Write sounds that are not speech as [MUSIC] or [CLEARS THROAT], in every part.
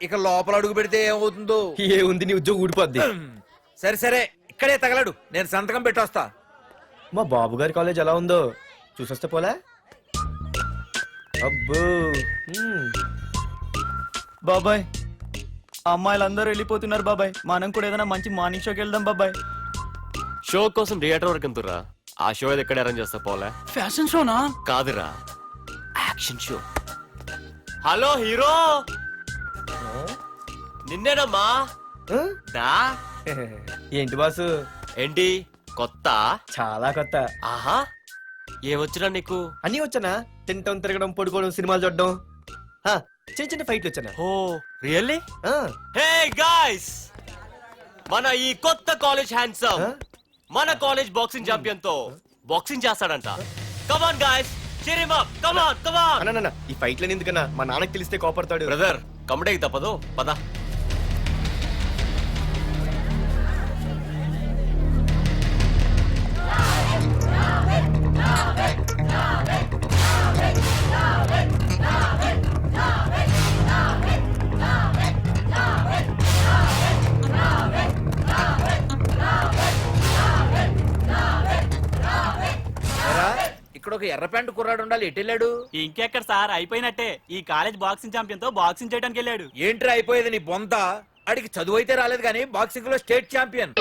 ఇక లోపల అడుగు పెడితే ఏమవుతుందో? ఏ ఉంది నీ ఉద్యోగం ఊడిపోద్ది. [CLEARS THROAT] సరే సరే. ఇక్కడే తగలడు. నేను సంతకం పెట్టొస్తా. మా బాబు గారి కాలేజ్ ఎలా ఉందో? చూసొస్తే పోలే? అబ్బో. మ్మ్. బాబాయ్ అమ్మాయిలందరూ వెళ్ళిపోతున్నారు బాబాయ్. మనం కూడా ఏదైనా మంచి మార్నింగ్ షోకి వెళ్దాం బాబాయ్. షో కోసం థియేటర్ వరకు ఎంతురా ఆ షో ఏది ఎక్కడ అరేంజ్ చేస్తా పోలే. ఫ్యాషన్ షోనా కాదురా. యాక్షన్ షో హలో హీరో నిన్నేనమ్మా? దా. ఏంటి బాసు? ఏంటి? కొత్త? చాలా కొత్త. ఆహా. ఏమొచ్చినా నీకు? అన్నీ వచ్చానా? తింటం తిరగడం పడుకోవడం సినిమాలు చూడడం. ఆ, చిన్న చిన్న ఫైట్లు వచ్చానా? Oh really? ఆ, హే గాయ్స్! మన ఈ కొత్త కాలేజ్ హ్యాండ్సమ్? మన కాలేజ్ బాక్సింగ్ ఛాంపియన్తో బాక్సింగ్ చేస్తాడంట. Come on guys up. Come on come on అన్న, అన్న, అన్న, ఈ ఫైట్లని ఎందుకన్నా? మా నాన్నకి తెలిస్తే కోపడతాడు. బ్రదర్ కమడేకి తప్పదు. పద. ఇక్కడ ఒక ఎర్ర ప్యాంటు కుర్రాడు ఉండాలి. ఎటు వెళ్ళాడు? ఇంకెక్కడ సార్? అయిపోయినట్టే. ఈ కాలేజ్ బాక్సింగ్ ఛాంపియన్తో బాక్సింగ్ చేయడానికి వెళ్ళాడు. ఏంట్రా అయిపోయేది నీ బొంత అడిగి చదువు అయితే రాలేదు కానీ బాక్సింగ్లో state champion.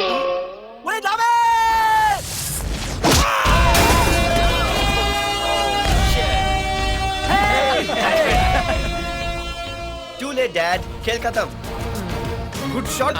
Too late dad Khel ఖతం గుడ్ షాట్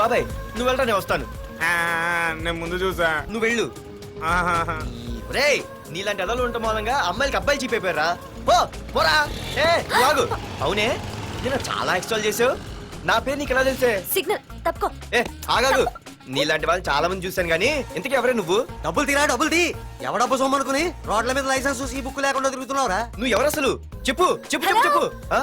బాబాయ్ నువ్వు వెళ్ళరా నేను వస్తాను. ఆ, నేను ముందు చూసా. నువ్వు వెళ్ళు. ఆహాహా. రే నీలాంటి ఎదలు ఉండటం మూలంగా అమ్మాయిలకి అబ్బాయిలు చీపైపోయారా పో పోరా. ఏ నువ్వు ఆగు. అవునే నేను చాలా ఎక్స్ట్రాల్ చేసావు. నా పేరు నీకు ఎలా తెలిసే? సిగ్నల్ తప్పుకో. ఏ ఆగాగు. నీలాంటి వాళ్ళు చాలా మంది చూశాను గానీ ఇంతకీ ఎవరే నువ్వు? డబ్బులు తీరా డబ్బులు తీ. ఎవడ డబ్బు సొమ్మనుకుని రోడ్ల మీద లైసెన్స్ చూసి ఈ బుక్ లేకుండా తిరుగుతున్నావురా? నువ్వు ఎవరు అసలు చెప్పు చెప్పు చెప్పు. చెప్పు ఆ?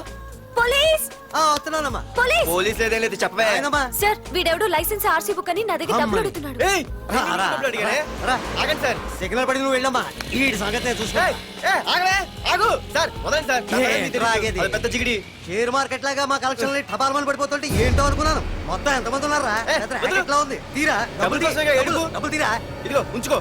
పోలీస్! వస్తున్నానమ్మా. పోలీస్! పోలీస్ లేదేం లేదు చెప్పవే. ఆయనమ్మా. సార్ వీడెవడో లైసెన్స్ ఆర్సీ బుక్ అని నా దగ్గర డబ్బులు అడుగుతున్నాడు. ఏయ్, రా, నేను రా, డబ్బులు అడిగానే? రా. ఆగండి సార్. సిగ్నల్ పడి నువ్వు వెళ్ళమ్మా. ఈ సంగతి నేను చూసుకో. ఏయ్, ఏయ్, ఆగవే ఆగు. సార్ వదండి సార్. నా ఏ, పని మీకు తెలుసు. రాగేది. అది పెద్ద జిగిడి. షేర్ మార్కెట్ లాగా మా కలెక్షన్ టపాల్మని పడిపోతుంటే ఏంటో అనుకున్నాను. మొత్తం ఎంతమంది ఉన్నారా? ఏ, వదిలు. ఉంది? తీరా. డబ్బులు తీ. కోసమేగా డబ్బులు, ఏడుపు. డబ్బులు తీరా? ఇదిగో ఉంచుకో.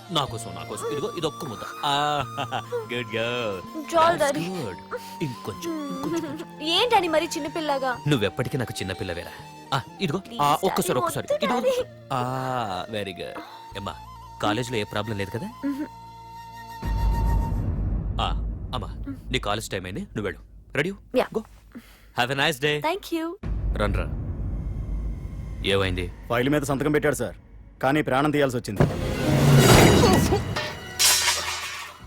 నా కోసం నా కోసం. ఇదిగో ఇది ఒక్క ముద్ద గుడ్ గర్ల్ చాలు డాడీ గుడ్ ఇంకొంచెం ఇంకొంచెం ఏంటని మరి చిన్నపిల్లగా నువ్వెప్పటికీ నాకు చిన్న పిల్లవేరా. ఆ, ఇదిగో ఆ, Please, ఒక్కసారి daddy, ఒక్కసారి వద్దు, ఇదిగో daddy. ఆ వెరీ గుడ్ అమ్మా కాలేజీలో ఏ ప్రాబ్లం లేదు కదా? ఆ, అమ్మా నీ కాలేజ్ టైం అయింది. నువ్వు వెళ్ళు. Ready Yeah. Go have a nice day thank you run రా. ఏమైంది? ఫైల్ మీద సంతకం పెట్టాడు సార్. కానీ ప్రాణం తీయాల్సి వచ్చింది.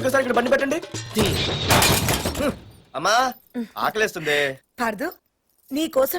ఇంకోసారి ఇక్కడ బండి పెట్టండి. అమ్మా ఆకలేస్తుంది. పార్దు నీ కోసం